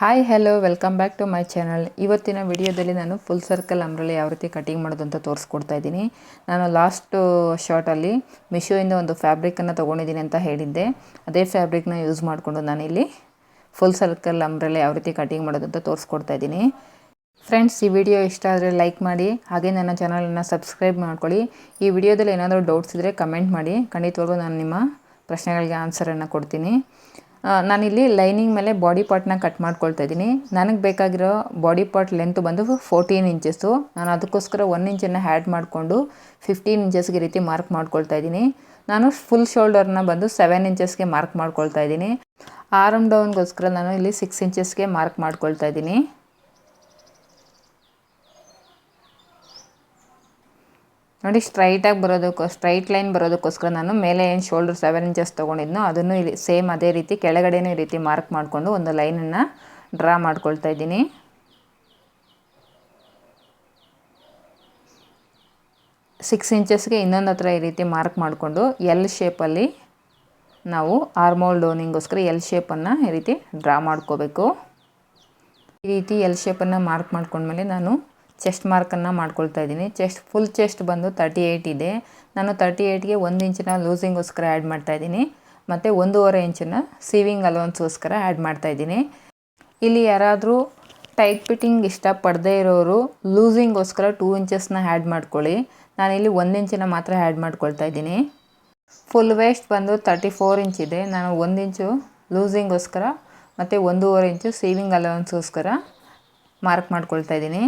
Hi hello welcome back to my channel ಇವತ್ತಿನ ವಿಡಿಯೋದಲ್ಲಿ ನಾನು ಫುಲ್ ಸರ್ಕಲ್ ಅಂಬ್ರಲ್ಲಿ ಯಾವ ರೀತಿ ಕಟಿಂಗ್ ಮಾಡೋದು ಅಂತ ತೋರಿಸ್ಕೊಡ್ತಾ ಇದ್ದೀನಿ. ನಾನು ಲಾಸ್ಟು ಶಾರ್ಟಲ್ಲಿ ಮಿಶೋಯಿಂದ ಒಂದು ಫ್ಯಾಬ್ರಿಕನ್ನು ತೊಗೊಂಡಿದ್ದೀನಿ ಅಂತ ಹೇಳಿದ್ದೆ. ಅದೇ ಫ್ಯಾಬ್ರಿಕ್ನ ಯೂಸ್ ಮಾಡಿಕೊಂಡು ನಾನಿಲ್ಲಿ ಫುಲ್ ಸರ್ಕಲ್ ಅಂಬ್ರಲ್ಲಿ ಯಾವ ರೀತಿ ಕಟಿಂಗ್ ಮಾಡೋದು ಅಂತ ತೋರಿಸ್ಕೊಡ್ತಾ ಇದ್ದೀನಿ. ಫ್ರೆಂಡ್ಸ್ ಈ ವಿಡಿಯೋ ಇಷ್ಟ ಆದರೆ ಲೈಕ್ ಮಾಡಿ, ಹಾಗೆ ನನ್ನ ಚಾನಲನ್ನು ಸಬ್ಸ್ಕ್ರೈಬ್ ಮಾಡ್ಕೊಳ್ಳಿ. ಈ ವಿಡಿಯೋದಲ್ಲಿ ಏನಾದರೂ ಡೌಟ್ಸ್ ಇದ್ದರೆ ಕಮೆಂಟ್ ಮಾಡಿ. ಖಂಡಿತವಾಗೂ ನಾನು ನಿಮ್ಮ ಪ್ರಶ್ನೆಗಳಿಗೆ ಆನ್ಸರನ್ನು ಕೊಡ್ತೀನಿ. ನಾನಿಲ್ಲಿ ಲೈನಿಂಗ್ ಮೇಲೆ ಬಾಡಿ ಪಾರ್ಟ್ನ ಕಟ್ ಮಾಡ್ಕೊಳ್ತಾ ಇದ್ದೀನಿ. ನನಗೆ ಬೇಕಾಗಿರೋ ಬಾಡಿ ಪಾರ್ಟ್ ಲೆಂತ್ ಬಂದು ಫೋರ್ಟೀನ್ ಇಂಚಸ್ಸು ನಾನು ಅದಕ್ಕೋಸ್ಕರ ಒನ್ ಇಂಚನ್ನು ಹ್ಯಾಡ್ ಮಾಡಿಕೊಂಡು ಫಿಫ್ಟೀನ್ ಇಂಚಸ್ಗೆ ರೀತಿ ಮಾರ್ಕ್ ಮಾಡ್ಕೊಳ್ತಾ ಇದ್ದೀನಿ. ನಾನು ಫುಲ್ ಶೋಲ್ಡರ್ನ ಬಂದು ಸೆವೆನ್ ಇಂಚಸ್ಗೆ ಮಾರ್ಕ್ ಮಾಡ್ಕೊಳ್ತಾ ಇದ್ದೀನಿ. ಆರಮ್ ಡೌನ್ಗೋಸ್ಕರ ನಾನು ಇಲ್ಲಿ ಸಿಕ್ಸ್ ಇಂಚಸ್ಗೆ ಮಾರ್ಕ್ ಮಾಡ್ಕೊಳ್ತಾ ಇದ್ದೀನಿ. ನೋಡಿ ಸ್ಟ್ರೈಟಾಗಿ ಬರೋದಕ್ಕೋ ಸ್ಟ್ರೈಟ್ ಲೈನ್ ಬರೋದಕ್ಕೋಸ್ಕರ ನಾನು ಮೇಲೆ ಏನು ಶೋಲ್ಡರ್ ಸೆವೆನ್ ಇಂಚಸ್ ತೊಗೊಂಡಿದ್ನೋ, ಅದನ್ನು ಇಲ್ಲಿ ಸೇಮ್ ಅದೇ ರೀತಿ ಕೆಳಗಡೆನೂ ಈ ರೀತಿ ಮಾರ್ಕ್ ಮಾಡಿಕೊಂಡು ಒಂದು ಲೈನನ್ನು ಡ್ರಾ ಮಾಡ್ಕೊಳ್ತಾ ಇದ್ದೀನಿ. ಸಿಕ್ಸ್ ಇಂಚಸ್ಗೆ ಇನ್ನೊಂದು ಹತ್ರ ಈ ರೀತಿ ಮಾರ್ಕ್ ಮಾಡಿಕೊಂಡು ಎಲ್ ಶೇಪಲ್ಲಿ ನಾವು ಆರ್ಮೋಲ್ ಡೋನಿಂಗೋಸ್ಕರ ಎಲ್ ಶೇಪನ್ನು ಈ ರೀತಿ ಡ್ರಾ ಮಾಡ್ಕೋಬೇಕು. ಈ ರೀತಿ ಎಲ್ ಶೇಪನ್ನು ಮಾರ್ಕ್ ಮಾಡ್ಕೊಂಡ್ಮೇಲೆ ನಾನು ಚೆಸ್ಟ್ ಮಾರ್ಕನ್ನು ಮಾಡ್ಕೊಳ್ತಾ ಇದ್ದೀನಿ. ಚೆಸ್ಟ್ ಫುಲ್ ಚೆಸ್ಟ್ ಬಂದು ತರ್ಟಿ ಏಯ್ಟ್ ಇದೆ. ನಾನು ತರ್ಟಿ ಏಯ್ಟ್ಗೆ ಒಂದು ಇಂಚಿನ ಲೂಸಿಂಗೋಸ್ಕರ ಆ್ಯಡ್ ಮಾಡ್ತಾ ಇದ್ದೀನಿ. ಮತ್ತು ಒಂದೂವರೆ ಇಂಚಿನ ಸೀವಿಂಗ್ ಅಲೋನ್ಸ್ಗೋಸ್ಕರ ಆ್ಯಡ್ ಮಾಡ್ತಾ ಇದ್ದೀನಿ. ಇಲ್ಲಿ ಯಾರಾದರೂ ಟೈಟ್ ಫಿಟ್ಟಿಂಗ್ ಇಷ್ಟಪಡದೇ ಇರೋರು ಲೂಸಿಂಗೋಸ್ಕರ ಟೂ ಇಂಚಸ್ನ ಆ್ಯಡ್ ಮಾಡ್ಕೊಳ್ಳಿ. ನಾನಿಲ್ಲಿ ಒಂದು ಇಂಚಿನ ಮಾತ್ರ ಆ್ಯಡ್ ಮಾಡ್ಕೊಳ್ತಾ ಇದ್ದೀನಿ. ಫುಲ್ ವೇಸ್ಟ್ ಬಂದು ತರ್ಟಿ ಫೋರ್ ಇಂಚ್ ಇದೆ. ನಾನು ಒಂದು ಇಂಚು ಲೂಸಿಂಗೋಸ್ಕರ ಮತ್ತು ಒಂದೂವರೆ ಇಂಚು ಸೇವಿಂಗ್ ಅಲೋನ್ಸ್ಗೋಸ್ಕರ ಮಾರ್ಕ್ ಮಾಡ್ಕೊಳ್ತಾ ಇದ್ದೀನಿ.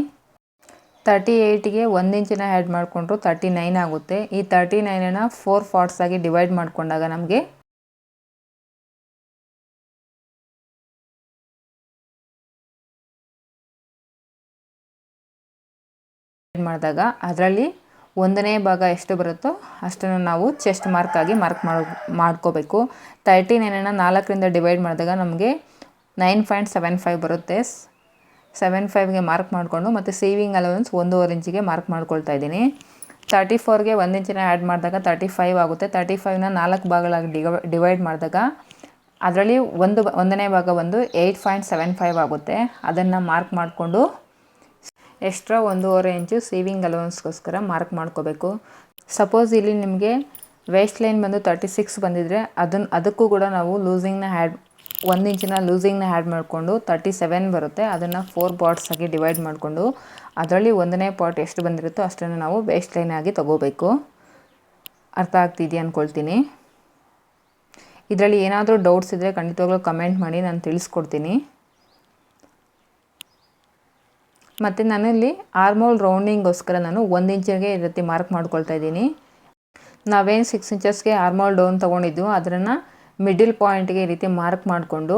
ತರ್ಟಿ ಏಯ್ಟಿಗೆ ಒಂದು ಇಂಚಿನ ಆ್ಯಡ್ ಮಾಡಿಕೊಂಡ್ರು ತರ್ಟಿ ನೈನ್ ಆಗುತ್ತೆ. ಈ ತರ್ಟಿ ನೈನನ್ನು ಫೋರ್ ಫಾರ್ಟ್ಸಾಗಿ ಡಿವೈಡ್ ಮಾಡಿಕೊಂಡಾಗ ನಮಗೆ ಮಾಡಿದಾಗ ಅದರಲ್ಲಿ ಒಂದನೇ ಭಾಗ ಎಷ್ಟು ಬರುತ್ತೋ ಅಷ್ಟನ್ನು ನಾವು ಚೆಸ್ಟ್ ಆಗಿ ಮಾರ್ಕ್ ಮಾಡೋ, ಮಾಡ್ಕೋಬೇಕು. ತರ್ಟಿ ನೈನನ್ನು ನಾಲ್ಕರಿಂದ ಡಿವೈಡ್ ಮಾಡಿದಾಗ ನಮಗೆ ನೈನ್ ಪಾಯಿಂಟ್ ಸೆವೆನ್ ಫೈವ್ ಬರುತ್ತೆ. ಸೆವೆನ್ ಫೈವ್ಗೆ ಮಾರ್ಕ್ ಮಾಡಿಕೊಂಡು ಮತ್ತು ಸೇವಿಂಗ್ ಅಲವೆನ್ಸ್ ಒಂದೂವರೆ ಇಂಚಿಗೆ ಮಾರ್ಕ್ ಮಾಡ್ಕೊಳ್ತಾ ಇದ್ದೀನಿ. ತರ್ಟಿ ಫೋರ್ಗೆ ಒಂದು ಇಂಚಿನ ಆ್ಯಡ್ ಮಾಡಿದಾಗ ತರ್ಟಿ ಫೈವ್ ಆಗುತ್ತೆ. ತರ್ಟಿ ಫೈವ್ನ ನಾಲ್ಕು ಭಾಗಗಳಾಗಿ ಡಿವ ಡಿವೈಡ್ ಮಾಡಿದಾಗ ಅದರಲ್ಲಿ ಒಂದು ಒಂದನೇ ಭಾಗ ಬಂದು ಏಯ್ಟ್ ಪಾಯಿಂಟ್ ಸೆವೆನ್ ಫೈವ್ ಆಗುತ್ತೆ. ಅದನ್ನು ಮಾರ್ಕ್ ಮಾಡಿಕೊಂಡು ಎಕ್ಸ್ಟ್ರಾ ಒಂದೂವರೆ ಇಂಚು ಸೇವಿಂಗ್ ಅಲೋನ್ಸ್ಗೋಸ್ಕರ ಮಾರ್ಕ್ ಮಾಡ್ಕೋಬೇಕು. ಸಪೋಸ್ ಇಲ್ಲಿ ನಿಮಗೆ ವೇಸ್ಟ್ ಲೈನ್ ಬಂದು ತರ್ಟಿ ಸಿಕ್ಸ್ ಬಂದಿದ್ದರೆ ಅದನ್ನು ಅದಕ್ಕೂ ಕೂಡ ನಾವು ಲೂಸಿಂಗ್ನ ಹ್ಯಾಡ್ ಒಂದು ಇಂಚಿನ ಲೂಸಿಂಗ್ನ ಆ್ಯಡ್ ಮಾಡಿಕೊಂಡು ತರ್ಟಿ ಸೆವೆನ್ ಬರುತ್ತೆ. ಅದನ್ನು ಫೋರ್ ಪಾರ್ಟ್ಸಾಗಿ ಡಿವೈಡ್ ಮಾಡಿಕೊಂಡು ಅದರಲ್ಲಿ ಒಂದನೇ ಪಾರ್ಟ್ ಎಷ್ಟು ಬಂದಿರುತ್ತೋ ಅಷ್ಟನ್ನು ನಾವು ವೇಸ್ಟ್ ಲೈನ್ ಆಗಿ ತಗೋಬೇಕು. ಅರ್ಥ ಆಗ್ತಿದೆಯಾ ಅಂದ್ಕೊಳ್ತೀನಿ ಇದರಲ್ಲಿ ಏನಾದರೂ ಡೌಟ್ಸ್ ಇದ್ದರೆ ಖಂಡಿತವಾಗ್ಲೂ ಕಮೆಂಟ್ ಮಾಡಿ ನಾನು ತಿಳಿಸ್ಕೊಡ್ತೀನಿ. ಮತ್ತು ನನ್ನಲ್ಲಿ ಆರ್ಮೋಲ್ ರೌಂಡಿಂಗೋಸ್ಕರ ನಾನು ಒಂದು ಇಂಚಿಗೆ ಈ ರೀತಿ ಮಾರ್ಕ್ ಮಾಡ್ಕೊಳ್ತಾ ಇದ್ದೀನಿ. ನಾವೇನು ಸಿಕ್ಸ್ ಇಂಚಸ್ಗೆ ಆರ್ಮೋಲ್ ಡೌನ್ ತೊಗೊಂಡಿದ್ವು ಅದನ್ನು ಮಿಡಿಲ್ ಪಾಯಿಂಟ್ಗೆ ಈ ರೀತಿ ಮಾರ್ಕ್ ಮಾಡಿಕೊಂಡು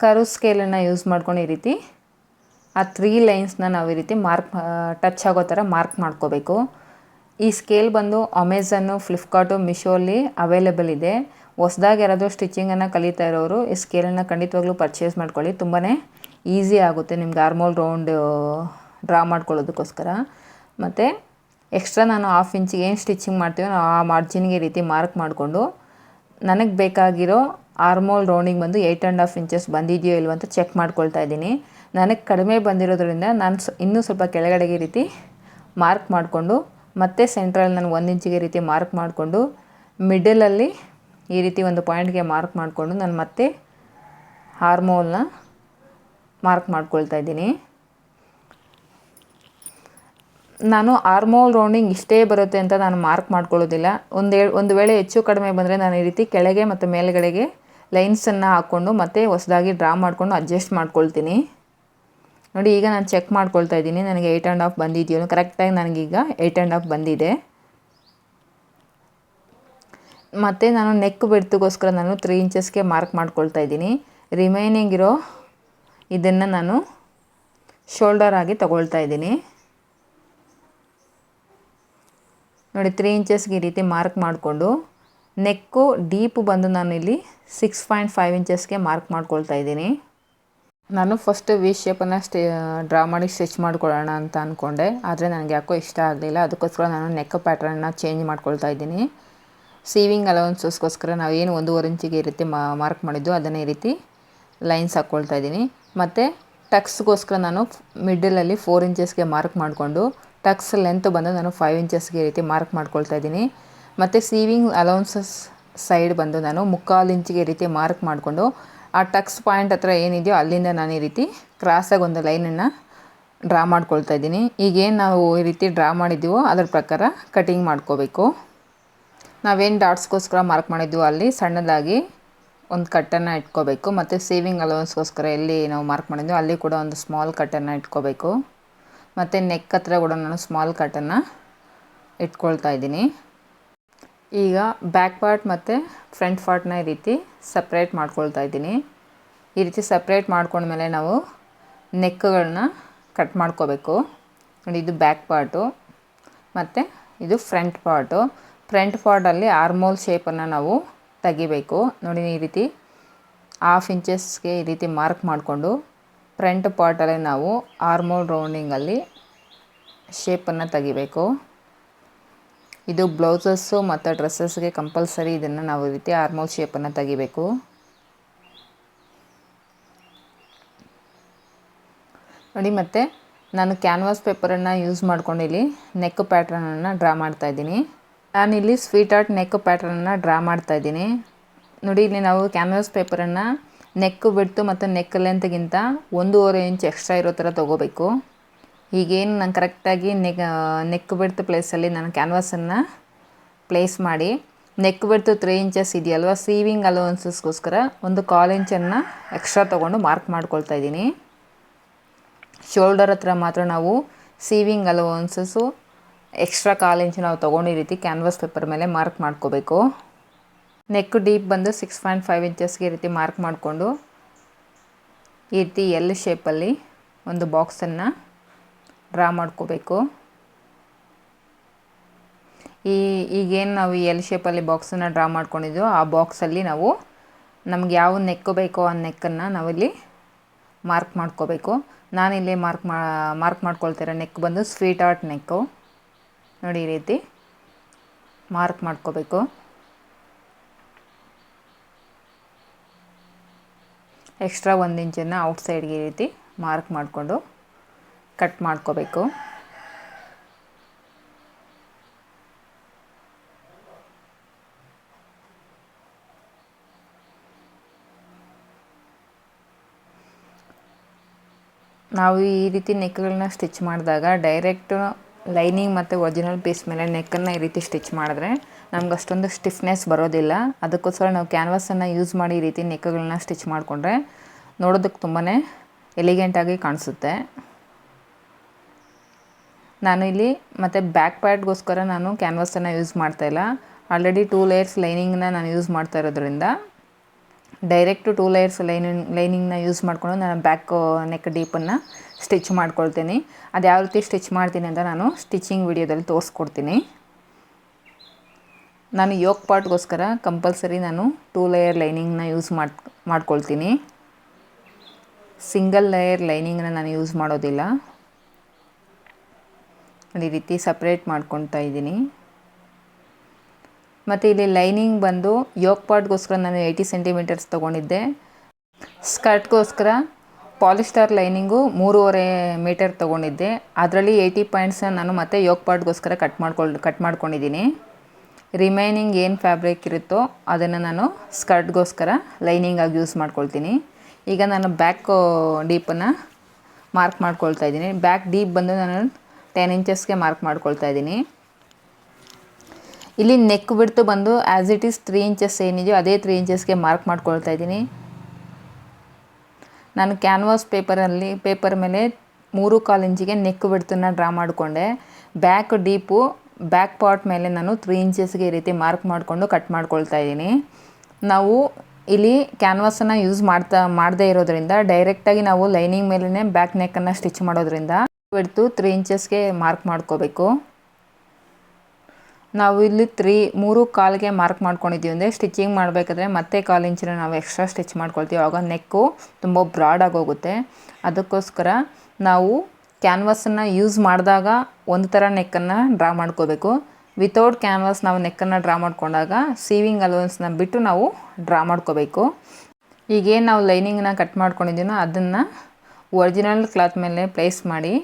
ಕರು ಸ್ಕೇಲನ್ನು ಯೂಸ್ ಮಾಡ್ಕೊಂಡು ಈ ರೀತಿ ಆ ತ್ರೀ ಲೈನ್ಸ್ನ ನಾವು ಈ ರೀತಿ ಮಾರ್ಕ್ ಟಚ್ ಆಗೋ ಥರ ಮಾರ್ಕ್ ಮಾಡ್ಕೋಬೇಕು. ಈ ಸ್ಕೇಲ್ ಬಂದು ಅಮೆಝನ್ನು ಫ್ಲಿಪ್ಕಾರ್ಟು ಮಿಶೋಲಿ ಅವೈಲೇಬಲ್ ಇದೆ. ಹೊಸ್ದಾಗಿ ಯಾರಾದರೂ ಸ್ಟಿಚಿಂಗನ್ನು ಕಲಿತಾ ಇರೋರು ಈ ಸ್ಕೇಲನ್ನು ಖಂಡಿತವಾಗ್ಲೂ ಪರ್ಚೇಸ್ ಮಾಡ್ಕೊಳ್ಳಿ. ತುಂಬಾ ಈಸಿ ಆಗುತ್ತೆ ನಿಮ್ಗೆ ಆರ್ಮೋಲ್ ರೌಂಡ್ ಡ್ರಾ ಮಾಡ್ಕೊಳ್ಳೋದಕ್ಕೋಸ್ಕರ. ಮತ್ತು ಎಕ್ಸ್ಟ್ರಾ ನಾನು ಹಾಫ್ ಇಂಚಿಗೆ ಏನು ಸ್ಟಿಚಿಂಗ್ ಮಾಡ್ತೀವೋ ನಾವು ಆ ಮಾರ್ಜಿನ್ಗೆ ಈ ರೀತಿ ಮಾರ್ಕ್ ಮಾಡಿಕೊಂಡು ನನಗೆ ಬೇಕಾಗಿರೋ ಆರ್ಮೋಲ್ ರೌಂಡಿಂಗ್ ಬಂದು ಏಯ್ಟ್ ಆ್ಯಂಡ್ ಹಾಫ್ ಇಂಚಸ್ ಬಂದಿದೆಯೋ ಇಲ್ಲವೋ ಅಂತ ಚೆಕ್ ಮಾಡ್ಕೊಳ್ತಾ ಇದ್ದೀನಿ. ನನಗೆ ಕಡಿಮೆ ಬಂದಿರೋದ್ರಿಂದ ನಾನು ಸ್ ಇನ್ನೂ ಸ್ವಲ್ಪ ಕೆಳಗಡೆಗೆ ರೀತಿ ಮಾರ್ಕ್ ಮಾಡಿಕೊಂಡು, ಮತ್ತೆ ಸೆಂಟ್ರಲ್ಲಿ ನಾನು ಒಂದು ಇಂಚಿಗೆ ರೀತಿ ಮಾರ್ಕ್ ಮಾಡಿಕೊಂಡು ಮಿಡಲಲ್ಲಿ ಈ ರೀತಿ ಒಂದು ಪಾಯಿಂಟ್ಗೆ ಮಾರ್ಕ್ ಮಾಡಿಕೊಂಡು ನಾನು ಮತ್ತೆ ಹಾರ್ಮೋಲ್ನ ಮಾರ್ಕ್ ಮಾಡ್ಕೊಳ್ತಾ ಇದ್ದೀನಿ. ನಾನು ಆರ್ಮೋಲ್ ರೌಂಡಿಂಗ್ ಇಷ್ಟೇ ಬರುತ್ತೆ ಅಂತ ನಾನು ಮಾರ್ಕ್ ಮಾಡ್ಕೊಳ್ಳೋದಿಲ್ಲ. ಒಂದು ಒಂದು ವೇಳೆ ಹೆಚ್ಚು ಕಡಿಮೆ ಬಂದರೆ ನಾನು ಈ ರೀತಿ ಕೆಳಗೆ ಮತ್ತು ಮೇಲುಗಡೆಗೆ ಲೈನ್ಸನ್ನು ಹಾಕ್ಕೊಂಡು ಮತ್ತೆ ಹೊಸದಾಗಿ ಡ್ರಾ ಮಾಡಿಕೊಂಡು ಅಡ್ಜಸ್ಟ್ ಮಾಡ್ಕೊಳ್ತೀನಿ. ನೋಡಿ, ಈಗ ನಾನು ಚೆಕ್ ಮಾಡ್ಕೊಳ್ತಾ ಇದ್ದೀನಿ. ನನಗೆ ಏಯ್ಟ್ ಆ್ಯಂಡ್ ಆಫ್ ಬಂದಿದೆಯೋ ಕರೆಕ್ಟಾಗಿ ನನಗೀಗ ಏಯ್ಟ್ ಆ್ಯಂಡ್ ಆಫ್ ಬಂದಿದೆ. ಮತ್ತು ನಾನು ನೆಕ್ ಬಿಡ್ತಿಗೋಸ್ಕರ ನಾನು ತ್ರೀ ಇಂಚಸ್ಗೆ ಮಾರ್ಕ್ ಮಾಡ್ಕೊಳ್ತಾ ಇದ್ದೀನಿ. ರಿಮೈನಿಂಗ್ ಇರೋ ಇದನ್ನು ನಾನು ಶೋಲ್ಡರ್ ಆಗಿ ತಗೊಳ್ತಾ ಇದ್ದೀನಿ. ನೋಡಿ ತ್ರೀ ಇಂಚಸ್ಗೆ ಈ ರೀತಿ ಮಾರ್ಕ್ ಮಾಡಿಕೊಂಡು ನೆಕ್ಕು ಡೀಪು ಬಂದು ನಾನು ಇಲ್ಲಿ ಸಿಕ್ಸ್ ಪಾಯಿಂಟ್ ಫೈವ್ ಇಂಚಸ್ಗೆ ಮಾರ್ಕ್ ಮಾಡ್ಕೊಳ್ತಾ ಇದ್ದೀನಿ. ನಾನು ಫಸ್ಟ್ ವಿ ಶೇಪನ್ನು ಸ್ಟೇ ಡ್ರಾ ಮಾಡಿ ಸ್ಟಿಚ್ ಮಾಡ್ಕೊಳ್ಳೋಣ ಅಂತ ಅಂದ್ಕೊಂಡೆ ಆದರೆ ನನಗೆ ಯಾಕೋ ಇಷ್ಟ ಆಗಲಿಲ್ಲ. ಅದಕ್ಕೋಸ್ಕರ ನಾನು ನೆಕ್ ಪ್ಯಾಟ್ರನ್ನ ಚೇಂಜ್ ಮಾಡ್ಕೊಳ್ತಾ ಇದ್ದೀನಿ. ಸೀವಿಂಗ್ ಅಲೌನ್ಸಸ್ಗೋಸ್ಕರ ನಾವೇನು ಒಂದೂವರೆ ಇಂಚಿಗೆ ಈ ರೀತಿ ಮಾರ್ಕ್ ಮಾಡಿದ್ದು ಅದನ್ನೇ ಈ ರೀತಿ ಲೈನ್ಸ್ ಹಾಕ್ಕೊಳ್ತಾ ಇದ್ದೀನಿ. ಮತ್ತು ಟಕ್ಸ್ಗೋಸ್ಕರ ನಾನು ಮಿಡಲಲ್ಲಿ ಫೋರ್ ಇಂಚಸ್ಗೆ ಮಾರ್ಕ್ ಮಾಡಿಕೊಂಡು ಟಕ್ಸ್ ಲೆಂತ್ ಬಂದು ನಾನು ಫೈವ್ ಇಂಚಸ್ಗೆ ಈ ರೀತಿ ಮಾರ್ಕ್ ಮಾಡ್ಕೊಳ್ತಾ ಇದ್ದೀನಿ. ಮತ್ತು ಸೀವಿಂಗ್ ಅಲೌನ್ಸಸ್ ಸೈಡ್ ಬಂದು ನಾನು ಮುಕ್ಕಾಲು ಇಂಚಿಗೆ ರೀತಿ ಮಾರ್ಕ್ ಮಾಡಿಕೊಂಡು, ಆ ಟಕ್ಸ್ ಪಾಯಿಂಟ್ ಹತ್ರ ಏನಿದೆಯೋ ಅಲ್ಲಿಂದ ನಾನು ಈ ರೀತಿ ಕ್ರಾಸಾಗಿ ಒಂದು ಲೈನನ್ನು ಡ್ರಾ ಮಾಡ್ಕೊಳ್ತಾ ಇದ್ದೀನಿ. ಈಗೇನು ನಾವು ಈ ರೀತಿ ಡ್ರಾ ಮಾಡಿದ್ದೀವೋ ಅದರ ಪ್ರಕಾರ ಕಟಿಂಗ್ ಮಾಡ್ಕೋಬೇಕು. ನಾವೇನು ಡಾಟ್ಸ್ಗೋಸ್ಕರ ಮಾರ್ಕ್ ಮಾಡಿದ್ದೀವೋ ಅಲ್ಲಿ ಸಣ್ಣದಾಗಿ ಒಂದು ಕಟ್ಟನ್ನು ಇಟ್ಕೋಬೇಕು. ಮತ್ತು ಸೇವಿಂಗ್ ಅಲೌನ್ಸ್ಗೋಸ್ಕರ ಎಲ್ಲಿ ನಾವು ಮಾರ್ಕ್ ಮಾಡಿದ್ವಿ ಅಲ್ಲಿ ಕೂಡ ಒಂದು ಸ್ಮಾಲ್ ಕಟ್ಟನ್ನು ಇಟ್ಕೋಬೇಕು. ಮತ್ತು ನೆಕ್ ಹತ್ರ ಕೂಡ ನಾನು ಸ್ಮಾಲ್ ಕಟ್ಟನ್ನು ಇಟ್ಕೊಳ್ತಾ ಇದ್ದೀನಿ. ಈಗ ಬ್ಯಾಕ್ ಪಾರ್ಟ್ ಮತ್ತು ಫ್ರಂಟ್ ಪಾರ್ಟ್ನ ಈ ರೀತಿ ಸಪ್ರೇಟ್ ಮಾಡ್ಕೊಳ್ತಾ ಇದ್ದೀನಿ. ಈ ರೀತಿ ಸಪ್ರೇಟ್ ಮಾಡ್ಕೊಂಡ್ಮೇಲೆ ನಾವು ನೆಕ್ಗಳನ್ನ ಕಟ್ ಮಾಡ್ಕೋಬೇಕು. ನೋಡಿ, ಇದು ಬ್ಯಾಕ್ ಪಾರ್ಟು ಮತ್ತು ಇದು ಫ್ರಂಟ್ ಪಾರ್ಟು ಫ್ರಂಟ್ ಪಾರ್ಟಲ್ಲಿ ಆರ್ಮೋಲ್ ಶೇಪನ್ನು ನಾವು ತೆಗಿಬೇಕು. ನೋಡಿ, ಈ ರೀತಿ ಹಾಫ್ ಇಂಚಸ್ಗೆ ಈ ರೀತಿ ಮಾರ್ಕ್ ಮಾಡಿಕೊಂಡು ಫ್ರಂಟ್ ಪಾರ್ಟಲ್ಲಿ ನಾವು ಆರ್ಮೋಲ್ ರೌಂಡಿಂಗಲ್ಲಿ ಶೇಪನ್ನು ತೆಗಿಬೇಕು. ಇದು ಬ್ಲೌಸಸ್ಸು ಮತ್ತು ಡ್ರೆಸ್ಸಸ್ಗೆ ಕಂಪಲ್ಸರಿ ಇದನ್ನು ನಾವು ಈ ರೀತಿ ಆರ್ಮೋಲ್ ಶೇಪನ್ನು ತೆಗಿಬೇಕು. ನೋಡಿ ಮತ್ತು ನಾನು ಕ್ಯಾನ್ವಾಸ್ ಪೇಪರನ್ನು ಯೂಸ್ ಮಾಡ್ಕೊಂಡು ಇಲ್ಲಿ ನೆಕ್ ಪ್ಯಾಟ್ರನನ್ನು ಡ್ರಾ ಮಾಡ್ತಾಯಿದ್ದೀನಿ ಇಲ್ಲಿ ಸ್ವೀಟ್ ಆರ್ಟ್ ನೆಕ್ ಪ್ಯಾಟ್ರನನ್ನು ಡ್ರಾ ಮಾಡ್ತಾಯಿದ್ದೀನಿ ನೋಡಿ, ಇಲ್ಲಿ ನಾವು ಕ್ಯಾನ್ವಾಸ್ ಪೇಪರನ್ನು ನೆಕ್ ಬಿಡ್ತು ಮತ್ತು ನೆಕ್ ಲೆಂತ್ಗಿಂತ ಒಂದೂವರೆ ಇಂಚ್ ಎಕ್ಸ್ಟ್ರಾ ಇರೋ ಥರ ತೊಗೋಬೇಕು. ಈಗೇನು ನಾನು ಕರೆಕ್ಟಾಗಿ ನೆಕ್ ನೆಕ್ ಬಿಡ್ತು ಪ್ಲೇಸಲ್ಲಿ ನಾನು ಕ್ಯಾನ್ವಾಸನ್ನು ಪ್ಲೇಸ್ ಮಾಡಿ ನೆಕ್ ಬಿಡ್ತು ತ್ರೀ ಇಂಚಸ್ ಇದೆಯಲ್ವ ಸೀವಿಂಗ್ ಅಲೋನ್ಸಸ್ಗೋಸ್ಕರ ಒಂದು ಕಾಲ್ ಇಂಚನ್ನು ಎಕ್ಸ್ಟ್ರಾ ತೊಗೊಂಡು ಮಾರ್ಕ್ ಮಾಡ್ಕೊಳ್ತಾ ಇದ್ದೀನಿ. ಶೋಲ್ಡರ್ ಹತ್ರ ಮಾತ್ರ ನಾವು ಸೀವಿಂಗ್ ಅಲೋನ್ಸಸ್ಸು ಎಕ್ಸ್ಟ್ರಾ ಕಾಲು ಇಂಚ್ ನಾವು ತೊಗೊಂಡು ರೀತಿ ಕ್ಯಾನ್ವಾಸ್ ಪೇಪರ್ ಮೇಲೆ ಮಾರ್ಕ್ ಮಾಡ್ಕೋಬೇಕು. ನೆಕ್ ಡೀಪ್ ಬಂದು ಸಿಕ್ಸ್ ಪಾಯಿಂಟ್ ಫೈವ್ ಇಂಚಸ್ಗೆ ಈ ರೀತಿ ಮಾರ್ಕ್ ಮಾಡಿಕೊಂಡು ಈ ರೀತಿ ಎಲ್ ಶೇಪಲ್ಲಿ ಒಂದು ಬಾಕ್ಸನ್ನು ಡ್ರಾ ಮಾಡ್ಕೋಬೇಕು. ಈ ಈಗೇನು ನಾವು ಈ ಎಲ್ ಶೇಪಲ್ಲಿ ಬಾಕ್ಸನ್ನು ಡ್ರಾ ಮಾಡ್ಕೊಂಡಿದ್ವೋ ಆ ಬಾಕ್ಸಲ್ಲಿ ನಾವು ನಮ್ಗೆ ಯಾವ ನೆಕ್ಕು ಬೇಕೋ ಆ ನೆಕ್ಕನ್ನು ನಾವಿಲ್ಲಿ ಮಾರ್ಕ್ ಮಾಡ್ಕೋಬೇಕು. ನಾನಿಲ್ಲಿ ಮಾರ್ಕ್ ಮಾ ಮಾರ್ಕ್ ಮಾಡ್ಕೊಳ್ತಿರೋ ನೆಕ್ ಬಂದು ಸ್ವೀಟ್ ಆರ್ಟ್ ನೆಕ್ಕು ನೋಡಿ ಈ ರೀತಿ ಮಾರ್ಕ್ ಮಾಡ್ಕೋಬೇಕು. ಎಕ್ಸ್ಟ್ರಾ ಒಂದು ಇಂಚನ್ನು ಔಟ್ಸೈಡ್ಗೆ ಈ ರೀತಿ ಮಾರ್ಕ್ ಮಾಡಿಕೊಂಡು ಕಟ್ ಮಾಡ್ಕೋಬೇಕು. ನಾವು ಈ ರೀತಿ ನೆಕ್ಗಳನ್ನ ಸ್ಟಿಚ್ ಮಾಡಿದಾಗ ಡೈರೆಕ್ಟ್ ಲೈನಿಂಗ್ ಮತ್ತು ಒರಿಜಿನಲ್ ಪೀಸ್ ಮೇಲೆ ನೆಕ್ಕನ್ನು ಈ ರೀತಿ ಸ್ಟಿಚ್ ಮಾಡಿದ್ರೆ ನಮ್ಗೆ ಅಷ್ಟೊಂದು ಸ್ಟಿಫ್ನೆಸ್ ಬರೋದಿಲ್ಲ. ಅದಕ್ಕೋಸ್ಕರ ನಾವು ಕ್ಯಾನ್ವಾಸನ್ನು ಯೂಸ್ ಮಾಡಿ ಈ ರೀತಿ ನೆಕ್ಗಳನ್ನ ಸ್ಟಿಚ್ ಮಾಡಿಕೊಂಡ್ರೆ ನೋಡೋದಕ್ಕೆ ತುಂಬಾ ಎಲಿಗೆಂಟಾಗಿ ಕಾಣಿಸುತ್ತೆ. ನಾನು ಇಲ್ಲಿ ಮತ್ತು ಬ್ಯಾಕ್ ಪ್ಯಾಡ್ಗೋಸ್ಕರ ನಾನು ಕ್ಯಾನ್ವಾಸನ್ನು ಯೂಸ್ ಮಾಡ್ತಾ ಇಲ್ಲ. ಆಲ್ರೆಡಿ ಟೂ ಲೇಯರ್ಸ್ ಲೈನಿಂಗ್ನ ನಾನು ಯೂಸ್ ಮಾಡ್ತಾ ಇರೋದ್ರಿಂದ ಡೈರೆಕ್ಟು ಟೂ ಲೇಯರ್ಸ್ ಲೈನಿಂಗ್ ಲೈನಿಂಗ್ನ ಯೂಸ್ ಮಾಡಿಕೊಂಡು ನಾನು ಬ್ಯಾಕ್ ನೆಕ್ ಡೀಪನ್ನು ಸ್ಟಿಚ್ ಮಾಡ್ಕೊಳ್ತೀನಿ. ಅದು ಯಾವ ರೀತಿ ಸ್ಟಿಚ್ ಮಾಡ್ತೀನಿ ಅಂತ ನಾನು ಸ್ಟಿಚಿಂಗ್ ವಿಡಿಯೋದಲ್ಲಿ ತೋರಿಸ್ಕೊಡ್ತೀನಿ. ನಾನು ಯೋಗ್ ಪಾರ್ಟ್ಗೋಸ್ಕರ ಕಂಪಲ್ಸರಿ ನಾನು ಟೂ ಲೇಯರ್ ಲೈನಿಂಗ್ನ ಯೂಸ್ ಮಾಡಿ, ಮಾಡ್ಕೊಳ್ತೀನಿ. ಸಿಂಗಲ್ ಲೇಯರ್ ಲೈನಿಂಗ್ನ ನಾನು ಯೂಸ್ ಮಾಡೋದಿಲ್ಲ. ಈ ರೀತಿ ಸಪ್ರೇಟ್ ಮಾಡ್ಕೊತಾ ಇದ್ದೀನಿ. ಮತ್ತು ಇಲ್ಲಿ ಲೈನಿಂಗ್ ಬಂದು ಯೋಗ್ ಪಾರ್ಟ್ಗೋಸ್ಕರ ನಾನು ಏಯ್ಟಿ ಸೆಂಟಿಮೀಟರ್ಸ್ ತೊಗೊಂಡಿದ್ದೆ. ಸ್ಕರ್ಟ್ಗೋಸ್ಕರ ಪಾಲಿಸ್ಟರ್ ಲೈನಿಂಗು ಮೂರುವರೆ ಮೀಟರ್ ತೊಗೊಂಡಿದ್ದೆ. ಅದರಲ್ಲಿ ಏಯ್ಟಿ ಪಾಯಿಂಟ್ಸ್ನ ನಾನು ಮತ್ತೆ ಯೋಗ ಪಾಟ್ಗೋಸ್ಕರ ಕಟ್ ಮಾಡ್ಕೊಂಡು ಕಟ್ ಮಾಡ್ಕೊಂಡಿದ್ದೀನಿ. ರಿಮೈನಿಂಗ್ ಏನು ಫ್ಯಾಬ್ರಿಕ್ ಇರುತ್ತೋ ಅದನ್ನು ನಾನು ಸ್ಕರ್ಟ್ಗೋಸ್ಕರ ಲೈನಿಂಗಾಗಿ ಯೂಸ್ ಮಾಡ್ಕೊಳ್ತೀನಿ. ಈಗ ನಾನು ಬ್ಯಾಕ್ ಡೀಪನ್ನು ಮಾರ್ಕ್ ಮಾಡ್ಕೊಳ್ತಾ ಇದ್ದೀನಿ. ಬ್ಯಾಕ್ ಡೀಪ್ ಬಂದು ನಾನು ಟೆನ್ ಇಂಚಸ್ಗೆ ಮಾರ್ಕ್ ಮಾಡ್ಕೊಳ್ತಾ ಇದ್ದೀನಿ. ಇಲ್ಲಿ ನೆಕ್ ಬಿಡ್ತು ಬಂದು as it is three inches ಏನಿದೆಯೋ ಅದೇ ತ್ರೀ ಇಂಚಸ್ಗೆ ಮಾರ್ಕ್ ಮಾಡ್ಕೊಳ್ತಾ ಇದ್ದೀನಿ. ನಾನು ಕ್ಯಾನ್ವಾಸ್ ಪೇಪರಲ್ಲಿ ಪೇಪರ್ ಮೇಲೆ ಮೂರು ಕಾಲು ಇಂಚಿಗೆ ನೆಕ್ ಬಿಡ್ತನ್ನ ಡ್ರಾ ಮಾಡಿಕೊಂಡೆ. ಬ್ಯಾಕ್ ಡೀಪು ಬ್ಯಾಕ್ ಪಾರ್ಟ್ ಮೇಲೆ ನಾನು ತ್ರೀ ಇಂಚಸ್ಗೆ ಈ ರೀತಿ ಮಾರ್ಕ್ ಮಾಡಿಕೊಂಡು ಕಟ್ ಮಾಡ್ಕೊಳ್ತಾ ಇದ್ದೀನಿ. ನಾವು ಇಲ್ಲಿ ಕ್ಯಾನ್ವಾಸನ್ನು ಯೂಸ್ ಮಾಡ್ತಾ, ಮಾಡದೇ ಇರೋದ್ರಿಂದ ಡೈರೆಕ್ಟಾಗಿ ನಾವು ಲೈನಿಂಗ್ ಮೇಲೇ ಬ್ಯಾಕ್ ನೆಕ್ಕನ್ನು ಸ್ಟಿಚ್ ಮಾಡೋದ್ರಿಂದ ಬಿಡ್ತು ತ್ರೀ ಇಂಚಸ್ಗೆ ಮಾರ್ಕ್ ಮಾಡ್ಕೋಬೇಕು. ನಾವು ಇಲ್ಲಿ ತ್ರೀ ಮೂರು ಕಾಲಿಗೆ ಮಾರ್ಕ್ ಮಾಡ್ಕೊಂಡಿದ್ದೀವಿ ಅಂದರೆ ಸ್ಟಿಚಿಂಗ್ ಮಾಡಬೇಕಾದ್ರೆ ಮತ್ತೆ ಕಾಲು ಇಂಚಿನ ನಾವು ಎಕ್ಸ್ಟ್ರಾ ಸ್ಟಿಚ್ ಮಾಡ್ಕೊಳ್ತೀವಿ. ಆವಾಗ ನೆಕ್ಕು ತುಂಬ ಬ್ರಾಡಾಗಿ ಹೋಗುತ್ತೆ. ಅದಕ್ಕೋಸ್ಕರ ನಾವು ಕ್ಯಾನ್ವಾಸನ್ನು ಯೂಸ್ ಮಾಡಿದಾಗ ಒಂದು ಥರ ನೆಕ್ಕನ್ನು ಡ್ರಾ ಮಾಡ್ಕೋಬೇಕು. ವಿತೌಟ್ ಕ್ಯಾನ್ವಾಸ್ ನಾವು ನೆಕ್ಕನ್ನು ಡ್ರಾ ಮಾಡ್ಕೊಂಡಾಗ ಸೀವಿಂಗ್ ಅಲೋನ್ಸ್ನ ಬಿಟ್ಟು ನಾವು ಡ್ರಾ ಮಾಡ್ಕೋಬೇಕು. ಈಗೇನು ನಾವು ಲೈನಿಂಗನ್ನ ಕಟ್ ಮಾಡ್ಕೊಂಡಿದ್ದೀನೋ ಅದನ್ನು ಒರಿಜಿನಲ್ ಕ್ಲಾತ್ ಮೇಲೆ ಪ್ಲೇಸ್ ಮಾಡಿ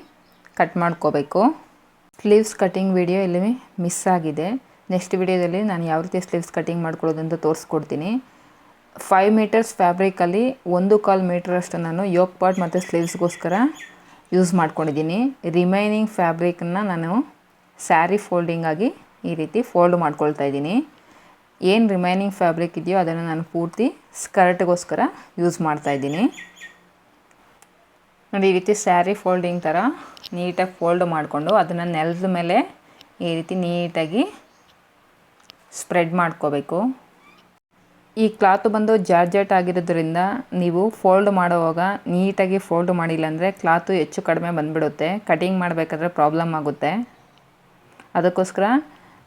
ಕಟ್ ಮಾಡ್ಕೋಬೇಕು. ಸ್ಲೀವ್ಸ್ ಕಟ್ಟಿಂಗ್ ವಿಡಿಯೋ ಇಲ್ಲಿ ಮಿಸ್ ಆಗಿದೆ. ನೆಕ್ಸ್ಟ್ ವಿಡಿಯೋದಲ್ಲಿ ನಾನು ಯಾವ ರೀತಿ ಸ್ಲೀವ್ಸ್ ಮಾಡ್ಕೊಳ್ಳೋದು ಅಂತ ತೋರಿಸ್ಕೊಡ್ತೀನಿ. ಫೈವ್ ಮೀಟರ್ಸ್ ಫ್ಯಾಬ್ರಿಕಲ್ಲಿ ಒಂದು ಕಾಲು ಮೀಟ್ರಷ್ಟು ನಾನು ಯೋಕ್ ಪಾರ್ಟ್ ಮತ್ತು ಸ್ಲೀವ್ಸ್ಗೋಸ್ಕರ ಯೂಸ್ ಮಾಡ್ಕೊಂಡಿದ್ದೀನಿ. ರಿಮೈನಿಂಗ್ ಫ್ಯಾಬ್ರಿಕನ್ನ ನಾನು ಸ್ಯಾರಿ ಫೋಲ್ಡಿಂಗ್ ಆಗಿ ಈ ರೀತಿ ಫೋಲ್ಡ್ ಮಾಡ್ಕೊಳ್ತಾ ಇದ್ದೀನಿ. ಏನು ರಿಮೈನಿಂಗ್ ಫ್ಯಾಬ್ರಿಕ್ ಇದೆಯೋ ಅದನ್ನು ನಾನು ಪೂರ್ತಿ ಸ್ಕರ್ಟ್ಗೋಸ್ಕರ ಯೂಸ್ ಮಾಡ್ತಾ ಇದ್ದೀನಿ. ನೋಡಿ, ಈ ರೀತಿ ಸ್ಯಾರಿ ಫೋಲ್ಡಿಂಗ್ ಥರ ನೀಟಾಗಿ ಫೋಲ್ಡ್ ಮಾಡಿಕೊಂಡು ಅದನ್ನು ನೆಲದ ಮೇಲೆ ಈ ರೀತಿ ನೀಟಾಗಿ ಸ್ಪ್ರೆಡ್ ಮಾಡ್ಕೋಬೇಕು. ಈ ಕ್ಲಾತು ಬಂದು ಜಾರ್ಜೆಟ್ ಆಗಿರೋದ್ರಿಂದ ನೀವು ಫೋಲ್ಡ್ ಮಾಡುವಾಗ ನೀಟಾಗಿ ಫೋಲ್ಡ್ ಮಾಡಿಲ್ಲ ಅಂದರೆ ಕ್ಲಾತು ಹೆಚ್ಚು ಕಡಿಮೆ ಬಂದುಬಿಡುತ್ತೆ. ಕಟಿಂಗ್ ಮಾಡಬೇಕಾದ್ರೆ ಪ್ರಾಬ್ಲಮ್ ಆಗುತ್ತೆ. ಅದಕ್ಕೋಸ್ಕರ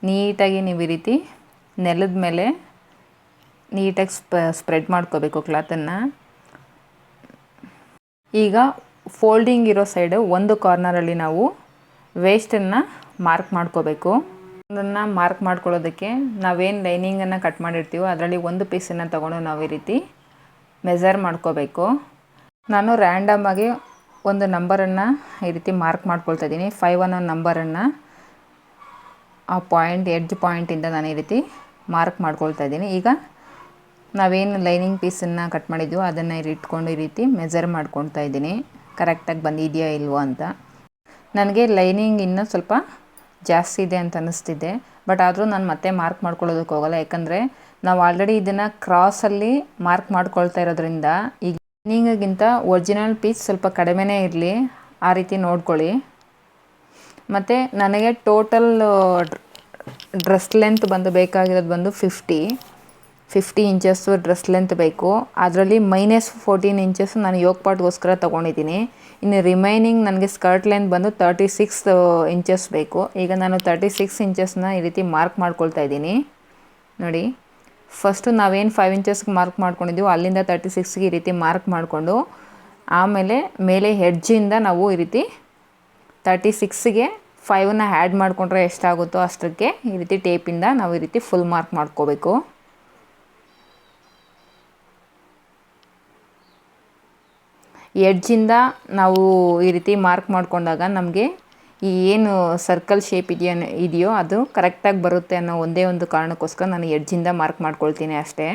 ನೀಟಾಗಿ ನೀವು ಈ ರೀತಿ ನೆಲದ ಮೇಲೆ ನೀಟಾಗಿ ಸ್ಪ, ಸ್ಪ್ರೆಡ್ ಮಾಡ್ಕೋಬೇಕು ಕ್ಲಾತನ್ನು. ಈಗ ಫೋಲ್ಡಿಂಗ್ ಇರೋ ಸೈಡು ಒಂದು ಕಾರ್ನರಲ್ಲಿ ನಾವು ವೇಸ್ಟನ್ನು ಮಾರ್ಕ್ ಮಾಡ್ಕೋಬೇಕು. ಅದನ್ನು ಮಾರ್ಕ್ ಮಾಡ್ಕೊಳ್ಳೋದಕ್ಕೆ ನಾವೇನು ಲೈನಿಂಗನ್ನು ಕಟ್ ಮಾಡಿರ್ತೀವೋ ಅದರಲ್ಲಿ ಒಂದು ಪೀಸನ್ನು ತೊಗೊಂಡು ನಾವು ಈ ರೀತಿ ಮೆಜರ್ ಮಾಡ್ಕೋಬೇಕು. ನಾನು ರ್ಯಾಂಡಮಾಗಿ ಒಂದು ನಂಬರನ್ನು ಈ ರೀತಿ ಮಾರ್ಕ್ ಮಾಡ್ಕೊಳ್ತಾ ಇದ್ದೀನಿ. ಫೈವ್ ಅನ್ನೋ ನಂಬರನ್ನು ಆ ಪಾಯಿಂಟ್ ಎಡ್ಜ್ ಪಾಯಿಂಟಿಂದ ನಾನು ಈ ರೀತಿ ಮಾರ್ಕ್ ಮಾಡ್ಕೊಳ್ತಾ ಇದ್ದೀನಿ. ಈಗ ನಾವೇನು ಲೈನಿಂಗ್ ಪೀಸನ್ನು ಕಟ್ ಮಾಡಿದ್ದೀವೋ ಅದನ್ನು ಇಟ್ಕೊಂಡು ಈ ರೀತಿ ಮೆಜರ್ ಮಾಡ್ಕೊಳ್ತಾ ಇದ್ದೀನಿ. ಕರೆಕ್ಟಾಗಿ ಬಂದಿದೆಯಾ ಇಲ್ವೋ ಅಂತ. ನನಗೆ ಲೈನಿಂಗ್ ಇನ್ನೂ ಸ್ವಲ್ಪ ಜಾಸ್ತಿ ಇದೆ ಅಂತ ಅನ್ನಿಸ್ತಿದೆ. ಬಟ್ ಆದರೂ ನಾನು ಮತ್ತೆ ಮಾರ್ಕ್ ಮಾಡ್ಕೊಳ್ಳೋದಕ್ಕೆ ಹೋಗಲ್ಲ. ಯಾಕಂದರೆ ನಾವು ಆಲ್ರೆಡಿ ಇದನ್ನು ಕ್ರಾಸಲ್ಲಿ ಮಾರ್ಕ್ ಮಾಡ್ಕೊಳ್ತಾ ಇರೋದ್ರಿಂದ ಈಗ ಲೈನಿಂಗಿಗಿಂತ ಒರಿಜಿನಲ್ ಪೀಸ್ ಸ್ವಲ್ಪ ಕಡಿಮೆನೇ ಇರಲಿ. ಆ ರೀತಿ ನೋಡ್ಕೊಳ್ಳಿ. ಮತ್ತು ನನಗೆ ಟೋಟಲ್ ಡ್ರೆಸ್ ಲೆಂತ್ ಬಂದು ಬೇಕಾಗಿರೋದು ಬಂದು fifty fifty inches dress length ಬೇಕು. ಅದರಲ್ಲಿ ಮೈನಸ್ ಫೋರ್ಟೀನ್ ಇಂಚಸ್ ನಾನು ಯೋಗ ಪಾಟ್ಗೋಸ್ಕರ ತೊಗೊಂಡಿದ್ದೀನಿ. ಇನ್ನು ರಿಮೈನಿಂಗ್ ನನಗೆ ಸ್ಕರ್ಟ್ ಲೆಂತ್ ಬಂದು ತರ್ಟಿ ಸಿಕ್ಸ್ ಇಂಚಸ್ ಬೇಕು. ಈಗ ನಾನು ತರ್ಟಿ ಸಿಕ್ಸ್ ಇಂಚಸ್ನ ಈ ರೀತಿ ಮಾರ್ಕ್ ಮಾಡ್ಕೊಳ್ತಾ ಇದ್ದೀನಿ. ನೋಡಿ ಫಸ್ಟು ನಾವೇನು ಫೈವ್ ಇಂಚಸ್ಗೆ ಮಾರ್ಕ್ ಮಾಡ್ಕೊಂಡಿದ್ದೀವೋ ಅಲ್ಲಿಂದ ತರ್ಟಿ ಸಿಕ್ಸ್ಗೆ ಈ ರೀತಿ ಮಾರ್ಕ್ ಮಾಡಿಕೊಂಡು, ಆಮೇಲೆ ಮೇಲೆ ಹೆಡ್ಜಿಂದ ನಾವು ಈ ರೀತಿ ತರ್ಟಿ ಸಿಕ್ಸ್ಗೆ ಫೈವನ್ನ ಆ್ಯಡ್ ಮಾಡಿಕೊಂಡ್ರೆ ಎಷ್ಟಾಗುತ್ತೋ ಅಷ್ಟಕ್ಕೆ ಈ ರೀತಿ ಟೇಪಿಂದ ನಾವು ಈ ರೀತಿ ಫುಲ್ ಮಾರ್ಕ್ ಮಾಡ್ಕೋಬೇಕು. ಎಡ್ಜಿಂದ ನಾವು ಈ ರೀತಿ ಮಾರ್ಕ್ ಮಾಡಿಕೊಂಡಾಗ ನಮಗೆ ಈ ಏನು ಸರ್ಕಲ್ ಶೇಪ್ ಇದೆಯೋ ಇದೆಯೋ ಅದು ಕರೆಕ್ಟಾಗಿ ಬರುತ್ತೆ ಅನ್ನೋ ಒಂದೇ ಒಂದು ಕಾರಣಕ್ಕೋಸ್ಕರ ನಾನು ಎಡ್ಜಿಂದ ಮಾರ್ಕ್ ಮಾಡ್ಕೊಳ್ತೀನಿ ಅಷ್ಟೇ.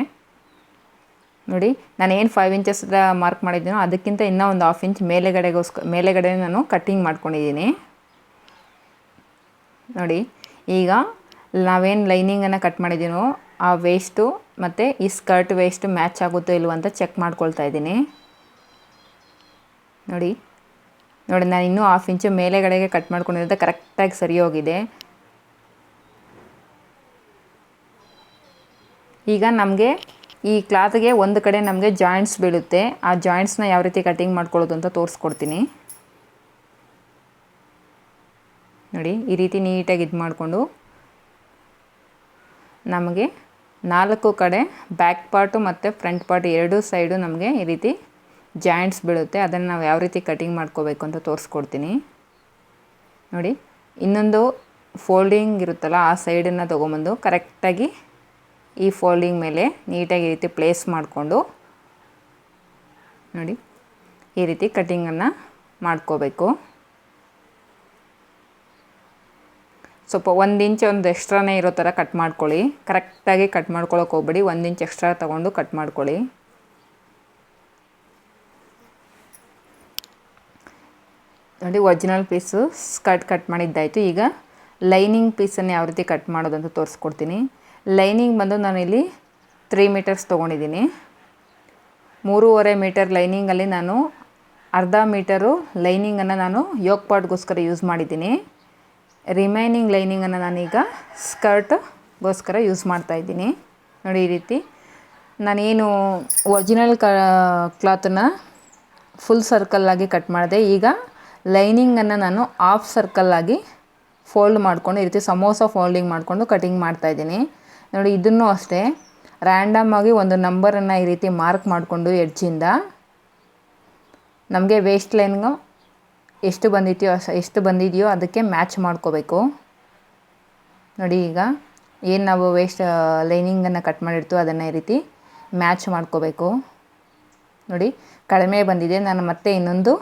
ನೋಡಿ, ನಾನು ಏನು ಫೈವ್ ಇಂಚಸ್ ಮಾರ್ಕ್ ಮಾಡಿದ್ದೀನೋ ಅದಕ್ಕಿಂತ ಇನ್ನೂ ಒಂದು ಹಾಫ್ ಇಂಚ್ ಮೇಲೆಗಡೆಗೋಸ್ಕರ ಮೇಲೆಗಡೆ ನಾನು ಕಟ್ಟಿಂಗ್ ಮಾಡ್ಕೊಂಡಿದ್ದೀನಿ. ನೋಡಿ, ಈಗ ನಾವೇನು ಲೈನಿಂಗನ್ನು ಕಟ್ ಮಾಡಿದ್ದೀನೋ ಆ ವೇಸ್ಟು ಮತ್ತು ಈ ಸ್ಕರ್ಟ್ ವೇಸ್ಟ್ ಮ್ಯಾಚ್ ಆಗುತ್ತೋ ಇಲ್ವೋ ಅಂತ ಚೆಕ್ ಮಾಡ್ಕೊಳ್ತಾ ಇದ್ದೀನಿ. ನೋಡಿ. ನೋಡಿ, ನಾನು ಇನ್ನೂ ಹಾಫ್ ಇಂಚು ಮೇಲೆಗಡೆಗೆ ಕಟ್ ಮಾಡ್ಕೊಂಡಿರೋದು ಕರೆಕ್ಟಾಗಿ ಸರಿ ಹೋಗಿದೆ ಈಗ ನಮಗೆ ಈ ಕ್ಲಾತ್ಗೆ ಒಂದು ಕಡೆ ನಮಗೆ ಜಾಯಿಂಟ್ಸ್ ಬೀಳುತ್ತೆ. ಆ ಜಾಯಿಂಟ್ಸ್ನ ಯಾವ ರೀತಿ ಕಟಿಂಗ್ ಮಾಡ್ಕೊಳ್ಳೋದು ಅಂತ ತೋರಿಸ್ಕೊಡ್ತೀನಿ. ನೋಡಿ, ಈ ರೀತಿ ನೀಟಾಗಿ ಇದು ಮಾಡಿಕೊಂಡು ನಮಗೆ ನಾಲ್ಕು ಕಡೆ ಬ್ಯಾಕ್ ಪಾರ್ಟು ಮತ್ತು ಫ್ರಂಟ್ ಪಾರ್ಟ್ ಎರಡೂ ಸೈಡು ನಮಗೆ ಈ ರೀತಿ ಜಾಯಿಂಟ್ಸ್ ಬೀಳುತ್ತೆ, ಅದನ್ನು ನಾವು ಯಾವ ರೀತಿ ಕಟಿಂಗ್ ಮಾಡ್ಕೋಬೇಕು ಅಂತ ತೋರಿಸ್ಕೊಡ್ತೀನಿ. ನೋಡಿ, ಇನ್ನೊಂದು ಫೋಲ್ಡಿಂಗ್ ಇರುತ್ತಲ್ಲ, ಆ ಸೈಡನ್ನು ತೊಗೊಂಬಂದು ಕರೆಕ್ಟಾಗಿ ಈ ಫೋಲ್ಡಿಂಗ್ ಮೇಲೆ ನೀಟಾಗಿ ಈ ರೀತಿ ಪ್ಲೇಸ್ ಮಾಡಿಕೊಂಡು, ನೋಡಿ, ಈ ರೀತಿ ಕಟಿಂಗನ್ನು ಮಾಡ್ಕೋಬೇಕು. ಸ್ವಲ್ಪ ಒಂದು ಇಂಚ್ ಒಂದು ಎಕ್ಸ್ಟ್ರಾನೇ ಇರೋ ಥರ ಕಟ್ ಮಾಡ್ಕೊಳ್ಳಿ. ಕರೆಕ್ಟಾಗಿ ಕಟ್ ಮಾಡ್ಕೊಳಕ್ಕೆ ಹೋಗ್ಬೇಡಿ, ಒಂದು ಇಂಚ್ ಎಕ್ಸ್ಟ್ರಾ ತೊಗೊಂಡು ಕಟ್ ಮಾಡ್ಕೊಳ್ಳಿ. ನೋಡಿ ಒರಿಜಿನಲ್ ಪೀಸು ಸ್ಕರ್ಟ್ ಕಟ್ ಮಾಡಿದ್ದಾಯಿತು. ಈಗ ಲೈನಿಂಗ್ ಪೀಸನ್ನು ಯಾವ ರೀತಿ ಕಟ್ ಮಾಡೋದು ಅಂತ ತೋರಿಸ್ಕೊಡ್ತೀನಿ. ಲೈನಿಂಗ್ ಬಂದು ನಾನಿಲ್ಲಿ ತ್ರೀ ಮೀಟರ್ಸ್ ತೊಗೊಂಡಿದ್ದೀನಿ. ಮೂರುವರೆ ಮೀಟರ್ ಲೈನಿಂಗಲ್ಲಿ ನಾನು ಅರ್ಧ ಮೀಟರು ಲೈನಿಂಗನ್ನು ನಾನು ಯೋಗ್ ಪಾಟ್ಗೋಸ್ಕರ ಯೂಸ್ ಮಾಡಿದ್ದೀನಿ. ರಿಮೈನಿಂಗ್ ಲೈನಿಂಗನ್ನು ನಾನೀಗ ಸ್ಕರ್ಟ್ಗೋಸ್ಕರ ಯೂಸ್ ಮಾಡ್ತಾಯಿದ್ದೀನಿ ನೋಡಿ, ಈ ರೀತಿ. ನಾನೇನು ಒರಿಜಿನಲ್ ಕ ಕ್ಲಾತನ್ನು ಫುಲ್ ಸರ್ಕಲ್ಲಾಗಿ ಕಟ್ ಮಾಡಿದೆ. ಈಗ ಲೈನಿಂಗನ್ನು ನಾನು ಆಫ್ ಸರ್ಕಲ್ಲಾಗಿ ಫೋಲ್ಡ್ ಮಾಡಿಕೊಂಡು, ಈ ರೀತಿ ಸಮೋಸ ಫೋಲ್ಡಿಂಗ್ ಮಾಡಿಕೊಂಡು ಕಟಿಂಗ್ ಮಾಡ್ತಾಯಿದ್ದೀನಿ ನೋಡಿ, ಇದನ್ನು ಅಷ್ಟೇ ರ್ಯಾಂಡಮ್ ಆಗಿ ಒಂದು ನಂಬರನ್ನು ಈ ರೀತಿ ಮಾರ್ಕ್ ಮಾಡಿಕೊಂಡು ಎಡ್ಜಿಂದ ನಮಗೆ ವೇಸ್ಟ್ ಲೈನ್ಗು ಎಷ್ಟು ಬಂದಿದೆಯೋ ಎಷ್ಟು ಬಂದಿದೆಯೋ ಅದಕ್ಕೆ ಮ್ಯಾಚ್ ಮಾಡ್ಕೋಬೇಕು. ನೋಡಿ, ಈಗ ಏನು ನಾವು ವೇಸ್ಟ್ ಲೈನಿಂಗನ್ನು ಕಟ್ ಮಾಡಿರ್ತೀವೋ ಅದನ್ನು ಈ ರೀತಿ ಮ್ಯಾಚ್ ಮಾಡ್ಕೋಬೇಕು. ನೋಡಿ, ಕಡಿಮೆ ಬಂದಿದೆ. ನಾನು ಮತ್ತೆ ಇನ್ನೊಂದು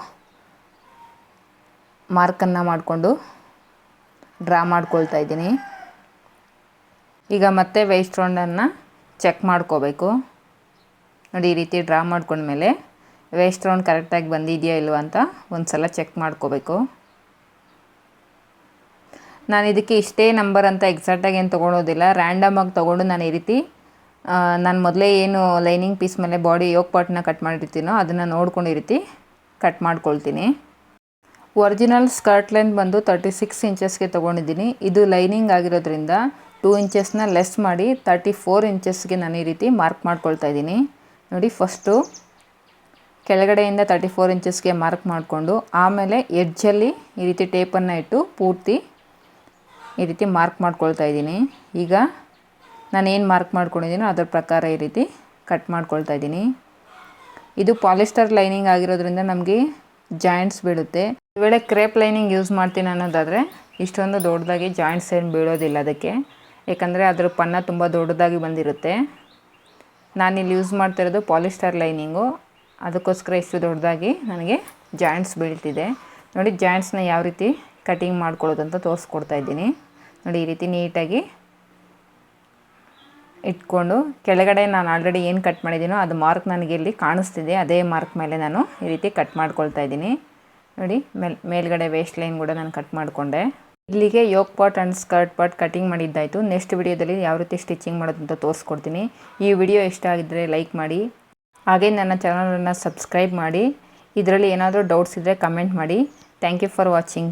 ಮಾರ್ಕನ್ನು ಮಾಡಿಕೊಂಡು ಡ್ರಾ ಮಾಡ್ಕೊಳ್ತಾ ಇದ್ದೀನಿ. ಈಗ ಮತ್ತೆ ವೇಸ್ಟ್ ರೌಂಡನ್ನು ಚೆಕ್ ಮಾಡ್ಕೋಬೇಕು. ನೋಡಿ, ಈ ರೀತಿ ಡ್ರಾ ಮಾಡ್ಕೊಂಡ್ಮೇಲೆ ವೇಸ್ಟ್ ರೌಂಡ್ ಕರೆಕ್ಟಾಗಿ ಬಂದಿದೆಯಾ ಇಲ್ವ ಅಂತ ಒಂದು ಸಲ ಚೆಕ್ ಮಾಡ್ಕೋಬೇಕು. ನಾನು ಇದಕ್ಕೆ ಇಷ್ಟೇ ನಂಬರ್ ಅಂತ ಎಕ್ಸಾಕ್ಟಾಗಿ ಏನು ತೊಗೊಳೋದಿಲ್ಲ. ರ್ಯಾಂಡಮಾಗಿ ತೊಗೊಂಡು ನಾನು ಈ ರೀತಿ ನಾನು ಮೊದಲೇ ಏನು ಲೈನಿಂಗ್ ಪೀಸ್ ಮೇಲೆ ಬಾಡಿ ಯೋಗ ಪಾರ್ಟ್ನ ಕಟ್ ಮಾಡಿರ್ತೀನೋ ಅದನ್ನು ನೋಡ್ಕೊಂಡು ಈ ರೀತಿ ಕಟ್ ಮಾಡ್ಕೊಳ್ತೀನಿ. ಒರಿಜಿನಲ್ ಸ್ಕರ್ಟ್ ಲೆಂತ್ ಬಂದು ತರ್ಟಿ ಸಿಕ್ಸ್ ಇಂಚಸ್ಗೆ ತೊಗೊಂಡಿದ್ದೀನಿ. ಇದು ಲೈನಿಂಗ್ ಆಗಿರೋದ್ರಿಂದ ಟೂ ಇಂಚಸ್ನ ಲೆಸ್ ಮಾಡಿ ತರ್ಟಿ ಫೋರ್ ಇಂಚಸ್ಗೆ ನಾನು ಈ ರೀತಿ ಮಾರ್ಕ್ ಮಾಡ್ಕೊಳ್ತಾ ಇದ್ದೀನಿ. ನೋಡಿ ಫಸ್ಟು ಕೆಳಗಡೆಯಿಂದ ತರ್ಟಿ ಫೋರ್ ಇಂಚಸ್ಗೆ ಮಾರ್ಕ್ ಮಾಡಿಕೊಂಡು ಆಮೇಲೆ ಎಡ್ಜಲ್ಲಿ ಈ ರೀತಿ ಟೇಪನ್ನು ಇಟ್ಟು ಪೂರ್ತಿ ಈ ರೀತಿ ಮಾರ್ಕ್ ಮಾಡ್ಕೊಳ್ತಾ ಇದ್ದೀನಿ. ಈಗ ನಾನು ಏನು ಮಾರ್ಕ್ ಮಾಡ್ಕೊಂಡಿದ್ದೀನೋ ಅದರ ಪ್ರಕಾರ ಈ ರೀತಿ ಕಟ್ ಮಾಡ್ಕೊಳ್ತಾ ಇದ್ದೀನಿ. ಇದು ಪಾಲಿಸ್ಟರ್ ಲೈನಿಂಗ್ ಆಗಿರೋದ್ರಿಂದ ನಮಗೆ ಜಾಯಿಂಟ್ಸ್ ಬೀಳುತ್ತೆ. ಒಂದು ವೇಳೆ ಕ್ರೇಪ್ ಲೈನಿಂಗ್ ಯೂಸ್ ಮಾಡ್ತೀನಿ ಅನ್ನೋದಾದರೆ ಇಷ್ಟೊಂದು ದೊಡ್ಡದಾಗಿ ಜಾಯಿಂಟ್ಸ್ ಏನು ಬೀಳೋದಿಲ್ಲ ಅದಕ್ಕೆ. ಯಾಕಂದರೆ ಅದರ ಪನ್ನ ತುಂಬ ದೊಡ್ಡದಾಗಿ ಬಂದಿರುತ್ತೆ. ನಾನಿಲ್ಲಿ ಯೂಸ್ ಮಾಡ್ತಿರೋದು ಪಾಲಿಸ್ಟರ್ ಲೈನಿಂಗು ಅದಕ್ಕೋಸ್ಕರ ಇಷ್ಟು ದೊಡ್ಡದಾಗಿ ನನಗೆ ಜಾಯಿಂಟ್ಸ್ ಬೀಳ್ತಿದೆ. ನೋಡಿ ಜಾಯಿಂಟ್ಸ್ನ ಯಾವ ರೀತಿ ಕಟಿಂಗ್ ಮಾಡ್ಕೊಳ್ಳೋದು ಅಂತ ತೋರಿಸ್ಕೊಡ್ತಾ ಇದ್ದೀನಿ. ನೋಡಿ ಈ ರೀತಿ ನೀಟಾಗಿ ಇಟ್ಕೊಂಡು ಕೆಳಗಡೆ ನಾನು ಆಲ್ರೆಡಿ ಏನು ಕಟ್ ಮಾಡಿದ್ದೀನೋ ಅದು ಮಾರ್ಕ್ ನನಗೆ ಇಲ್ಲಿ ಕಾಣಿಸ್ತಿದೆ. ಅದೇ ಮಾರ್ಕ್ ಮೇಲೆ ನಾನು ಈ ರೀತಿ ಕಟ್ ಮಾಡ್ಕೊಳ್ತಾ ಇದ್ದೀನಿ. ನೋಡಿ, ಮೇಲ್, ಮೇಲ್ಗಡೆ ವೇಸ್ಟ್ ಲೈನ್ ಕೂಡ ನಾನು ಕಟ್ ಮಾಡಿಕೊಂಡೆ. ಇಲ್ಲಿಗೆ yoke part and skirt part cutting ಮಾಡಿದ್ದಾಯಿತು. Next ವಿಡಿಯೋದಲ್ಲಿ ಯಾವ ರೀತಿ ಸ್ಟಿಚಿಂಗ್ ಮಾಡೋದು ಅಂತ ತೋರಿಸ್ಕೊಡ್ತೀನಿ. ಈ ವಿಡಿಯೋ ಇಷ್ಟ ಆಗಿದ್ದರೆ ಲೈಕ್ ಮಾಡಿ. ಹಾಗೆ ನನ್ನ ಚಾನಲನ್ನು ಸಬ್ಸ್ಕ್ರೈಬ್ ಮಾಡಿ. ಇದರಲ್ಲಿ ಏನಾದರೂ ಡೌಟ್ಸ್ ಇದ್ದರೆ ಕಮೆಂಟ್ ಮಾಡಿ. Thank you for watching